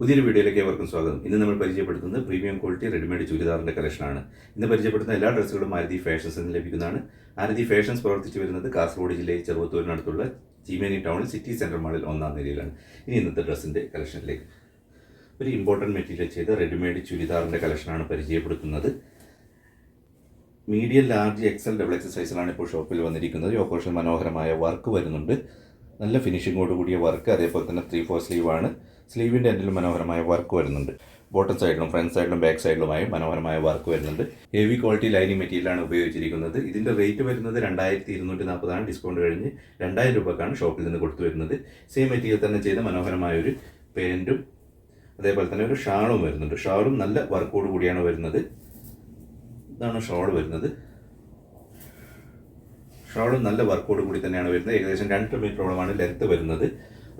പുതിയൊരു വീഡിയോയിലേക്ക് ഏവർക്കും സ്വാഗതം. ഇന്ന് നമ്മൾ പരിചയപ്പെടുത്തുന്നത് പ്രീമിയം ക്വാളിറ്റി റെഡിമെയ്ഡ് ചുരിദാറിന്റെ കളക്ഷനാണ്. ഇന്ന് പരിചയപ്പെടുത്തുന്ന എല്ലാ ഡ്രസ്സുകളും ആരതി ഫാഷൻസിൽ നിന്ന് ലഭിക്കുന്നതാണ്. ആരതി ഫാഷൻസ് പ്രവർത്തിച്ചു വരുന്നത് കാസർഗോഡ് ജില്ലയിൽ ചെറുവത്തൂരിനടുത്തുള്ള ചീമേനി ടൗണിൽ സിറ്റി സെൻട്രൽ മാളിൽ ഒന്നാം നിലയിലാണ്. ഇനി ഇന്നത്തെ ഡ്രസ്സിന്റെ കളക്ഷനിലേക്ക്. ഒരു ഇമ്പോർട്ടന്റ് മെറ്റീരിയൽ ചെയ്ത റെഡിമെയ്ഡ് ചുരിദാറിന്റെ കളക്ഷനാണ് പരിചയപ്പെടുത്തുന്നത്. Medium large XL double XL സൈസിലാണ് ഇപ്പോൾ ഷോപ്പിൽ വന്നിരിക്കുന്നത്. ഓപ്പറേഷൻ മനോഹരമായ വർക്ക് വരുന്നുണ്ട്. നല്ല ഫിനിഷിങ്ങോട് കൂടിയ വർക്ക് അതേപോലെ തന്നെ ത്രീ ഫോർ സ്ലീവ് ആണ്. സ്ലീവിന്റെ എൻഡിലും മനോഹരമായ വർക്ക് വരുന്നുണ്ട്. ബോട്ടം സൈഡിലും ഫ്രണ്ട് സൈഡിലും ബാക്ക് സൈഡിലുമായി മനോഹരമായ വർക്ക് വരുന്നുണ്ട്. ഹെവി ക്വാളിറ്റി ലൈനിങ് മെറ്റീരിയലാണ് ഉപയോഗിച്ചിരിക്കുന്നത്. ഇതിന്റെ റേറ്റ് വരുന്നത് രണ്ടായിരത്തി ഇരുന്നൂറ്റി നാൽപ്പതാണ് ഡിസ്കൗണ്ട് കഴിഞ്ഞ് രണ്ടായിരം രൂപക്കാണ് ഷോപ്പിൽ നിന്ന് കൊടുത്തു വരുന്നത്. സെയിം മെറ്റീരിയൽ തന്നെ ചെയ്ത മനോഹരമായ ഒരു പാന്റും അതേപോലെ തന്നെ ഒരു ഷാളും വരുന്നുണ്ട്. ഷാളും നല്ല വർക്കോട് കൂടിയാണ് വരുന്നത്. ഇതാണ് ഷോൾ വരുന്നത്. ഷോളും നല്ല വർക്കോട് കൂടി തന്നെയാണ് വരുന്നത്. ഏകദേശം രണ്ട് മീറ്ററോളമാണ് ലെങ്ത്ത് വരുന്നത്.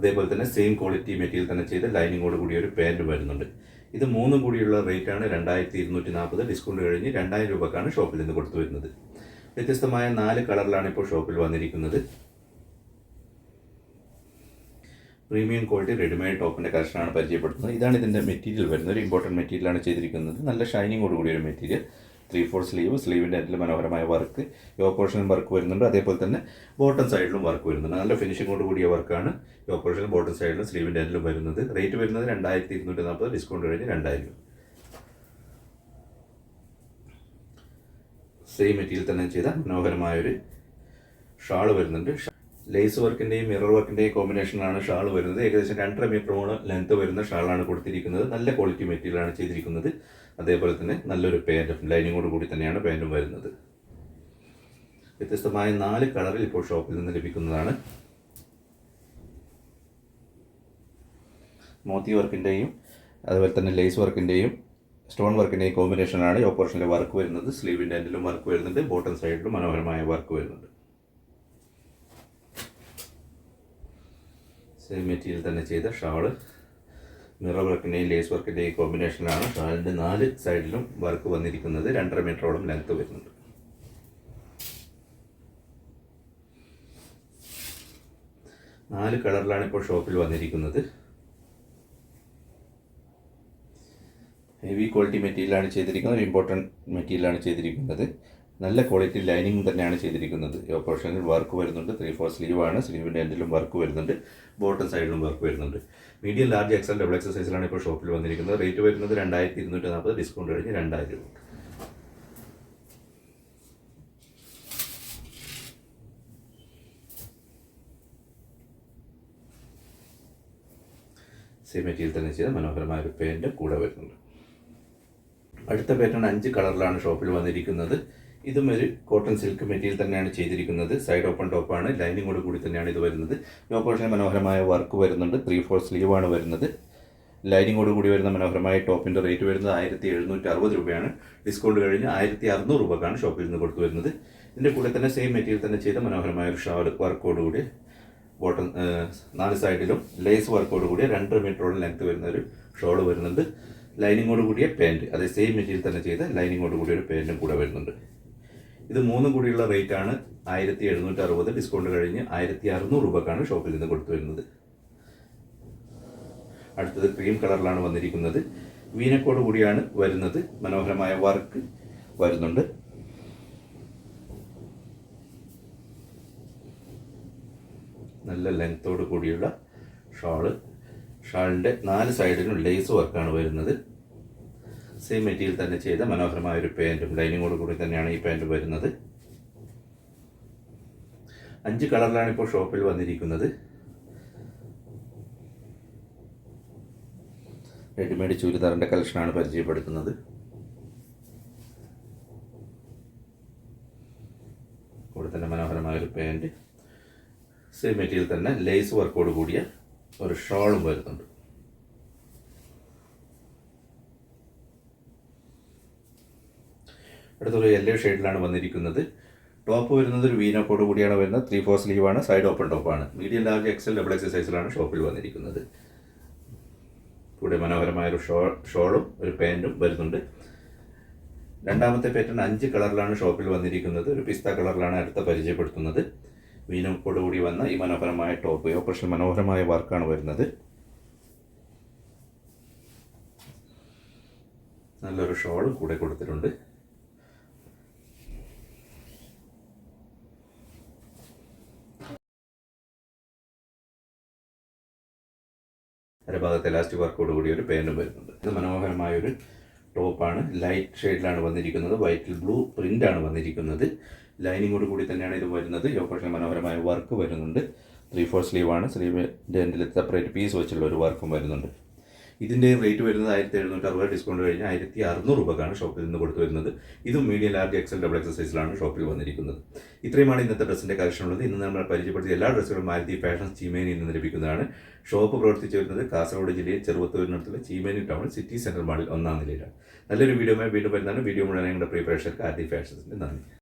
അതേപോലെ തന്നെ സെയിം ക്വാളിറ്റി മെറ്റീരിയൽ തന്നെ ചെയ്ത് ലൈനിങ്ങോട് കൂടി ഒരു പാന്റ് വരുന്നുണ്ട്. ഇത് മൂന്നും കൂടിയുള്ള റേറ്റ് ആണ് രണ്ടായിരത്തി ഇരുന്നൂറ്റി നാൽപ്പത് ഡിസ്കൗണ്ട് കഴിഞ്ഞ് രണ്ടായിരം രൂപക്കാണ് ഷോപ്പിൽ നിന്ന് കൊടുത്തു വരുന്നത്. വ്യത്യസ്തമായ നാല് കളറിലാണ് ഇപ്പോൾ ഷോപ്പിൽ വന്നിരിക്കുന്നത്. പ്രീമിയം ക്വാളിറ്റി റെഡിമെയ്ഡ് ടോപ്പിന്റെ കളക്ഷനാണ് പരിചയപ്പെടുത്തുന്നത്. ഇതാണ് ഇതിന്റെ മെറ്റീരിയൽ വരുന്നത്. ഒരു ഇമ്പോർട്ടന്റ് മെറ്റീരിയലാണ് ചെയ്തിരിക്കുന്നത്. നല്ല ഷൈനിങ്ങോട് കൂടിയ ഒരു മെറ്റീരിയൽ ത്രീ ഫോർ സ്ലീവ് സ്ലീവിന്റെ അതിൽ മനോഹരമായ വർക്ക് യോ വർക്ക് വരുന്നുണ്ട്. അതേപോലെ തന്നെ ബോട്ടം സൈഡിലും വർക്ക് വരുന്നുണ്ട്. നല്ല ഫിനിഷിങ്ങോട് കൂടിയ വർക്കാണ് യോ പോർഷൻ ബോട്ടം സൈഡിലും സ്ലീവിന്റെ അതിലും വരുന്നത് റേറ്റ് വരുന്നത്. രണ്ടായിരത്തി ഇരുന്നൂറ്റി നാൽപ്പത് ഡിസ്കൗണ്ട് കഴിഞ്ഞ് രണ്ടായിരം. സെയിം മെറ്റീരിയൽ തന്നെ ചെയ്ത മനോഹരമായൊരു ഷാൾ വരുന്നുണ്ട്. ലേസ് വർക്കിന്റെയും മിറർ വർക്കിന്റെയും കോമ്പിനേഷനാണ് ഷാൾ വരുന്നത്. ഏകദേശം രണ്ടര മീറ്ററോളം ലെങ്ത് വരുന്ന ഷാളാണ് കൊടുത്തിരിക്കുന്നത്. നല്ല ക്വാളിറ്റി മെറ്റീരിയലാണ് ചെയ്തിരിക്കുന്നത്. അതേപോലെ തന്നെ നല്ലൊരു പാന്റും ലൈനിങ്ങോട് കൂടി തന്നെയാണ് പാന്റും വരുന്നത്. വ്യത്യസ്തമായ നാല് കളറിൽ ഇപ്പോൾ ഷോപ്പിൽ നിന്ന് ലഭിക്കുന്നതാണ്. മോത്തി വർക്കിന്റെയും അതുപോലെ തന്നെ ലേസ് വർക്കിന്റെയും സ്റ്റോൺ വർക്കിന്റെയും കോമ്പിനേഷനാണ് ഓപ്പറേഷനിലെ വർക്ക് വരുന്നത്. സ്ലീവിന്റെ എൻഡിലും വർക്ക് വരുന്നുണ്ട്. ബോട്ടം സൈഡിലും മനോഹരമായ വർക്ക് വരുന്നുണ്ട്. സെയിം മെറ്റീരിയൽ തന്നെ ചെയ്ത ഷാൾ. മിറർ വർക്കിന്റെയും ലേസ് വർക്കിന്റെയും കോമ്പിനേഷനാണ് ഷാളിന്റെ നാല് സൈഡിലും വർക്ക് വന്നിരിക്കുന്നത് രണ്ടര മീറ്ററോളം ലെങ്ത്ത് വരുന്നുണ്ട്. നാല് കളറിലാണ് ഇപ്പോൾ ഷോപ്പിൽ വന്നിരിക്കുന്നത്. ഹെവി ക്വാളിറ്റി മെറ്റീരിയലാണ് ചെയ്തിരിക്കുന്നത്. ഇമ്പോർട്ടന്റ് മെറ്റീരിയലാണ് ചെയ്തിരിക്കുന്നത്. നല്ല ക്വാളിറ്റി ലൈനിങ് തന്നെയാണ് ചെയ്തിരിക്കുന്നത്. ഓപ്പറേഷനിൽ വർക്ക് വരുന്നുണ്ട്. ത്രീ ഫോർ സ്ലീവ് ആണ്. സ്ലീവിന്റെ എൻഡിലും വർക്ക് വരുന്നുണ്ട്. ബോട്ടം സൈഡിലും വർക്ക് വരുന്നുണ്ട്. Medium large XL double XL സൈസിലാണ് ഇപ്പോൾ ഷോപ്പിൽ വന്നിരിക്കുന്നത്. റേറ്റ് വരുന്നത് രണ്ടായിരത്തി ഇരുന്നൂറ്റി നാൽപ്പത് ഡിസ്കൗണ്ട് കഴിഞ്ഞ് രണ്ടായിരം രൂപ. സെയിം മെറ്റീരിയൽ തന്നെ ചെയ്ത മനോഹരമായ ഒരു പെയിന്റ് കൂടെ വരുന്നുണ്ട്. അടുത്ത പാറ്റേൺ അഞ്ച് കളറിലാണ് ഷോപ്പിൽ വന്നിരിക്കുന്നത്. ഇതും ഒരു കോട്ടൺ സിൽക്ക് മെറ്റീരിയൽ തന്നെയാണ് ചെയ്തിരിക്കുന്നത്. സൈഡ് ഓപ്പൺ ടോപ്പാണ് ലൈനിങ്ങോട് കൂടി തന്നെയാണ് ഇത് വരുന്നത്. ഈ പോർഷൻ മനോഹരമായ വർക്ക് വരുന്നുണ്ട്. ത്രീ ഫോർ സ്ലീവ് ആണ് വരുന്നത്. ലൈനിങ്ങോട് കൂടി വരുന്ന മനോഹരമായ ടോപ്പിന്റെ റേറ്റ് വരുന്നത് ആയിരത്തി എഴുന്നൂറ്റി അറുപത് രൂപയാണ്. ഡിസ്കൗണ്ട് കഴിഞ്ഞ് ആയിരത്തി അറുന്നൂറ് രൂപക്കാണ് ഷോപ്പിൽ നിന്ന് കൊടുത്തു വരുന്നത്. ഇതിന്റെ കൂടെ തന്നെ സെയിം മെറ്റീരിയൽ തന്നെ ചെയ്ത മനോഹരമായ ഒരു ഷാൾ വർക്കോട് കൂടി ബോട്ടം നാല് സൈഡിലും ലേസ് വർക്കോട് കൂടിയ രണ്ടര മീറ്ററോളം ലെങ്ത് വരുന്ന ഒരു ഷോൾ വരുന്നുണ്ട്. ലൈനിങ്ങോട് കൂടിയ പാന്റ് അതേ സെയിം മെറ്റീരിയൽ തന്നെ ചെയ്ത ലൈനിങ്ങോട് കൂടിയ ഒരു പാന്റും കൂടെ വരുന്നുണ്ട്. ഇത് മൂന്നും കൂടിയുള്ള റേറ്റ് ആണ് ആയിരത്തി എഴുന്നൂറ്റി അറുപത് ഡിസ്കൗണ്ട് കഴിഞ്ഞ് ആയിരത്തി അറുന്നൂറ് രൂപക്കാണ് ഷോപ്പിൽ നിന്ന് കൊടുത്തു വരുന്നത് അടുത്തത് ക്രീം കളറിലാണ് വന്നിരിക്കുന്നത്. വീനക്കോട് കൂടിയാണ് വരുന്നത്. മനോഹരമായ വർക്ക് വരുന്നുണ്ട്. നല്ല ലെങ്ത്തോട് കൂടിയുള്ള ഷാൾ ഷാളിന്റെ നാല് സൈഡിലും ലേസ് വർക്കാണ് വരുന്നത്. സെയിം മെറ്റീരിയൽ തന്നെ ചെയ്ത മനോഹരമായ ഒരു പാന്റും ലൈനിങ്ങോട് കൂടി തന്നെയാണ് ഈ പാന്റ് വരുന്നത്. അഞ്ച് കളറിലാണ് ഇപ്പോൾ ഷോപ്പിൽ വന്നിരിക്കുന്നത്. റെഡിമെയ്ഡ് ചുരിദാറിന്റെ കളക്ഷനാണ് പരിചയപ്പെടുത്തുന്നത്. കൂടെ തന്നെ മനോഹരമായ ഒരു പാന്റ് സെയിം മെറ്റീരിയൽ തന്നെ ലേസ് വർക്കോട് കൂടിയ ഒരു ഷോളും വരുന്നുണ്ട്. അടുത്തൊരു യെല്ലോ ഷെയ്ഡിലാണ് വന്നിരിക്കുന്നത്. ടോപ്പ് വരുന്നത് ഒരു വീനോക്കോട് കൂടിയാണ് വരുന്നത്. ത്രീ ഫോർ സ്ലീവ് ആണ്. സൈഡ് ഓപ്പൺ ടോപ്പാണ് medium large XL double XL സൈസിലാണ് ഷോപ്പിൽ വന്നിരിക്കുന്നത്. കൂടെ മനോഹരമായ ഒരു ഷോ ഷോളും ഒരു പാന്റും വരുന്നുണ്ട്. രണ്ടാമത്തെ പാറ്റേൺ അഞ്ച് കളറിലാണ് ഷോപ്പിൽ വന്നിരിക്കുന്നത്. ഒരു പിസ്ത കളറിലാണ് അടുത്ത പരിചയപ്പെടുത്തുന്നത്. വീനക്കോട് കൂടി വന്ന ഈ മനോഹരമായ ടോപ്പ് ഓപ്പറേഷൻ മനോഹരമായ വർക്കാണ് വരുന്നത്. നല്ലൊരു ഷോളും കൂടെ കൊടുത്തിട്ടുണ്ട്. അരഭാഗത്ത് എലാസ്റ്റിക് വർക്കോട് കൂടി ഒരു പാന്റും വരുന്നുണ്ട്. ഇത് മനോഹരമായ ഒരു ടോപ്പാണ് ലൈറ്റ് ഷെയ്ഡിലാണ് വന്നിരിക്കുന്നത്. വൈറ്റിൽ ബ്ലൂ പ്രിന്റ് ആണ് വന്നിരിക്കുന്നത്. ലൈനിങ്ങോട് കൂടി തന്നെയാണ് ഇത് വരുന്നത്. യോക്കോട്ടിൽ മനോഹരമായ വർക്ക് വരുന്നുണ്ട്. ത്രീ ഫോർ സ്ലീവ് ആണ്. സ്ലീവിന്റെ എൻഡിൽ സെപ്പറേറ്റ് പീസ് വെച്ചുള്ള ഒരു വർക്കും വരുന്നുണ്ട്. ഇതിന്റെ റേറ്റ് വരുന്നത് ആയിരത്തി എഴുന്നൂറ്റി അറുപത് ഡിസ്കൗണ്ട് കഴിഞ്ഞ് ആയിരത്തി അറുന്നൂറ് രൂപക്കാണ് ഷോപ്പിൽ നിന്ന് കൊടുത്തു വരുന്നത്. ഇതും medium large XL double XL സൈസിലാണ് ഷോപ്പിൽ വന്നിരിക്കുന്നത്. ഇത്രയുമാണ് ഇന്നത്തെ ഡ്രസ്സിന്റെ കളക്ഷൻ ഉള്ളത്. ഇന്ന് നമ്മൾ പരിചയപ്പെടുത്തിയ എല്ലാ ഡ്രസ്സുകളും മാരുതി ഫാഷൻ ചീമേനിയിൽ നിന്ന് ലഭിക്കുന്നതാണ്. ഷോപ്പ് പ്രവർത്തിച്ചു വരുന്നത് കാസർഗോഡ് ജില്ലയിൽ ചെറുവത്തൂരിനടുത്തുള്ള ചീമേനി ടൗൺ സിറ്റി സെൻട്രൽ മാളിൽ ഒന്നാം നിലയിലാണ്. നല്ലൊരു വീഡിയോ വീണ്ടും വരുന്നതാണ്. വീഡിയോ മുഴുവൻ ഞങ്ങളുടെ പ്രിയ പ്രേക്ഷകർക്ക് ആദ്യ ഫാഷൻസിന്റെ നന്ദി.